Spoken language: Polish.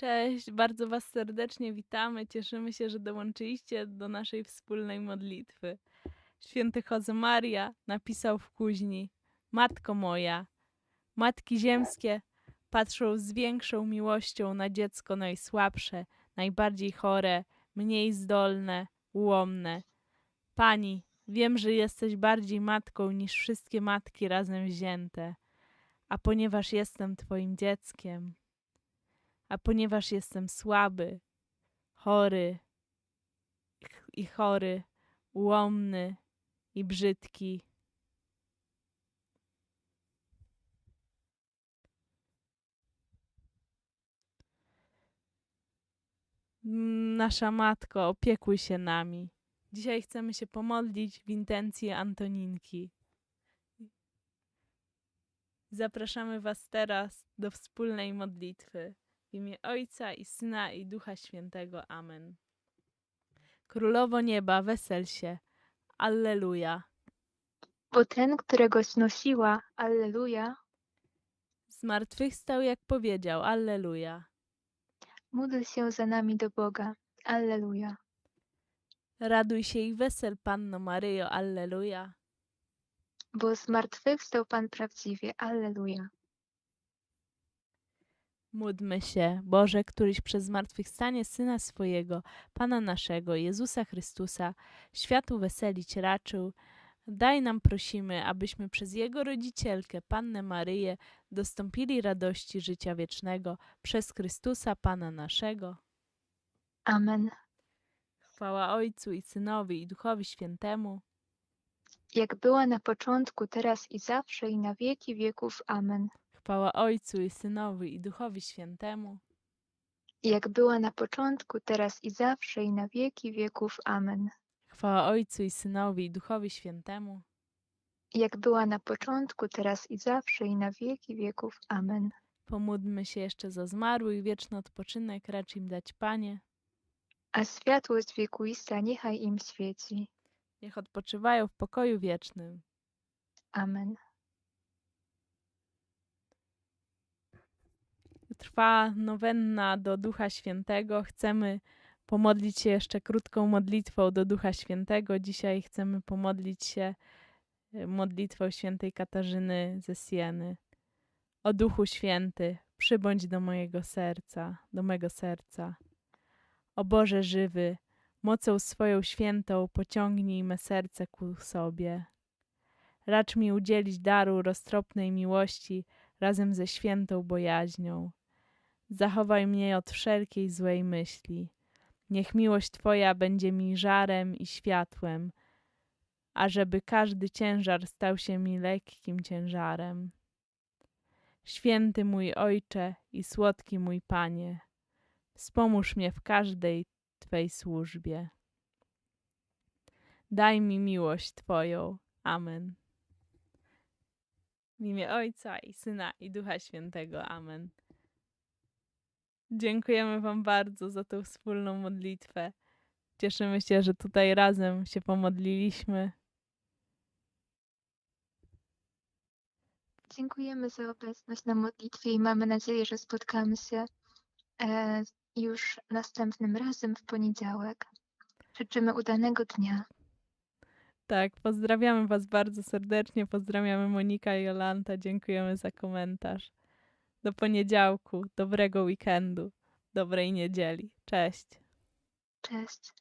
Cześć, bardzo Was serdecznie witamy. Cieszymy się, że dołączyliście do naszej wspólnej modlitwy. Święty Jozemaria napisał w kuźni: Matko moja, matki ziemskie patrzą z większą miłością na dziecko najsłabsze, najbardziej chore, mniej zdolne, ułomne. Pani, wiem, że jesteś bardziej matką niż wszystkie matki razem wzięte, a ponieważ jestem Twoim dzieckiem, a ponieważ jestem słaby, chory i chory, ułomny i brzydki. Mm, Nasza matko, opiekuj się nami. Dzisiaj chcemy się pomodlić w intencji Antoninki. Zapraszamy Was teraz do wspólnej modlitwy. W imię Ojca i Syna i Ducha Świętego. Amen. Królowo nieba, wesel się. Alleluja. Bo ten, którego znosiła, Alleluja, Zmartwychwstał, jak powiedział. Alleluja. módl się za nami do Boga, Alleluja. Raduj się i wesel, Panno Maryjo. Alleluja. Bo zmartwychwstał Pan prawdziwie, Alleluja. Módlmy się, Boże, któryś przez zmartwychwstanie Syna swojego, Pana naszego, Jezusa Chrystusa, światu weselić raczył. Daj nam, prosimy, abyśmy przez Jego rodzicielkę, Pannę Maryję, dostąpili radości życia wiecznego przez Chrystusa, Pana naszego. Amen. Chwała Ojcu i Synowi i Duchowi Świętemu. Jak była na początku, teraz i zawsze, i na wieki wieków. Amen. Chwała Ojcu i Synowi i Duchowi Świętemu. Jak była na początku, teraz i zawsze, i na wieki wieków. Amen. Chwała Ojcu i Synowi i Duchowi Świętemu. Jak była na początku, teraz i zawsze, i na wieki wieków. Amen. Pomódlmy się jeszcze za zmarłych, wieczny odpoczynek racz im dać, Panie. A światłość wiekuista niechaj im świeci. Niech odpoczywają w pokoju wiecznym. Amen. Trwa nowenna do Ducha Świętego. Chcemy pomodlić się jeszcze krótką modlitwą do Ducha Świętego. Dzisiaj chcemy pomodlić się e, modlitwą świętej Katarzyny ze Sieny. O Duchu Święty, przybądź do mojego serca, do mego serca. O Boże żywy, mocą swoją świętą pociągnij me serce ku sobie. Racz mi udzielić daru roztropnej miłości razem ze świętą bojaźnią. Zachowaj mnie od wszelkiej złej myśli. Niech miłość Twoja będzie mi żarem i światłem, ażeby każdy ciężar stał się mi lekkim ciężarem. Święty mój Ojcze i słodki mój Panie, wspomóż mnie w każdej Twej służbie. Daj mi miłość Twoją. Amen. W imię Ojca i Syna i Ducha Świętego. Amen. Dziękujemy Wam bardzo za tą wspólną modlitwę. Cieszymy się, że tutaj razem się pomodliliśmy. Dziękujemy za obecność na modlitwie i mamy nadzieję, że spotkamy się e, już następnym razem w poniedziałek. Życzymy udanego dnia. Tak, pozdrawiamy Was bardzo serdecznie. Pozdrawiamy Monika i Jolanta. Dziękujemy za komentarz. Do poniedziałku, dobrego weekendu, dobrej niedzieli. Cześć. Cześć.